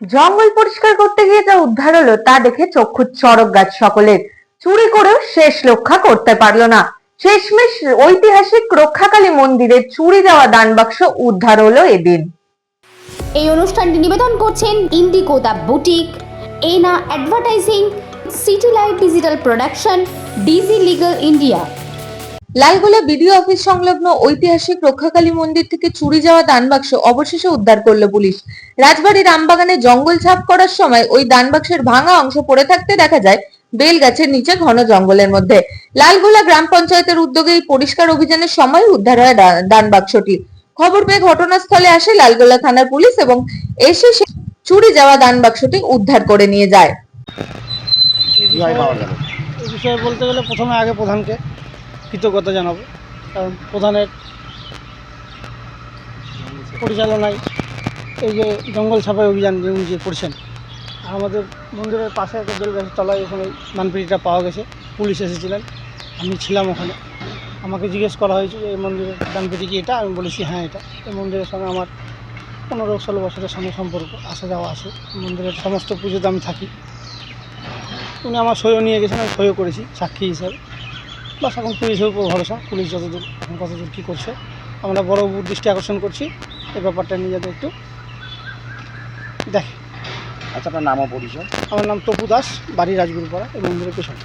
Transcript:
জঙ্গল পরিষ্কার করতে গিয়ে যা উদ্ধার হলো, তা দেখে চক্ষু চড়ক গাছ সকলের। চুরি করেও শেষ রক্ষা করতে পারল না। শেষমেশ ঐতিহাসিক রক্ষাকালী মন্দিরের চুরি যাওয়া দান বাক্স উদ্ধার হলো এদিন। এই অনুষ্ঠানটি নিবেদন করছেন Indigo the boutique Ena advertising city light digital production digi legal India Lalgola BDO office সংলগ্ন ঐতিহাসিক রক্ষাকালী মন্দির থেকে চুরি যাওয়া দান বাক্স অবশেষে উদ্ধার করল পুলিশ। রাজবাড়ির আমবাগানে জঙ্গল ছাপ করার সময় ওই দান বাক্সের ভাঙা অংশ পড়ে থাকতে দেখা যায় বেল গাছের নিচে ঘন জঙ্গলের মধ্যে। লালগোলা গ্রাম পঞ্চায়েতের উদ্যোগে এই পরিষ্কার অভিযানের সময় উদ্ধার হয় দা- দান বাক্সটি। খবর পেয়ে ঘটনাস্থলে আসে লালগোলা থানার পুলিশ এবং এসে সে চুরি যাওয়া দান বাক্সটি উদ্ধার করে নিয়ে যায়। বিষয়ে বলতে গেলে প্রথমে আগে প্রধানকে কৃতজ্ঞতা জানাব, কারণ প্রধানের পরিচালনায় এই যে জঙ্গল সাফাই অভিযান যে উনি যে করছেন, আমাদের মন্দিরের পাশে একটা বেল গাছের তলায় ওখানে মানপিটিটা পাওয়া গেছে, পুলিশ এসেছিলেন, আমি ছিলাম ওখানে। আমাকে জিজ্ঞেস করা হয়েছে যে, এই মন্দিরের দানপেটি কি এটা? আমি বলেছি হ্যাঁ এটা। এই মন্দিরের সঙ্গে আমার পনেরো ষোলো বছরের সঙ্গে সম্পর্ক, আসা যাওয়া আছে। মন্দিরের সমস্ত পুজোতে আমি থাকি। উনি আমার সইও নিয়ে গেছেন, আমি সইও করেছি, সাক্ষী হিসাবে। বাস এখন পুলিশের উপর ভরসা পুলিশ যতদূর এখন কতদূর কী করছে আমরা বড় দৃষ্টি আকর্ষণ করছি। এই ব্যাপারটা নিয়ে যাতে একটু দেখ। আচ্ছা আপনার নামও পরিচয়? আমার নাম তপু দাস বাড়ি রাজগুরুপাড়া এই মন্দিরের পেছনে।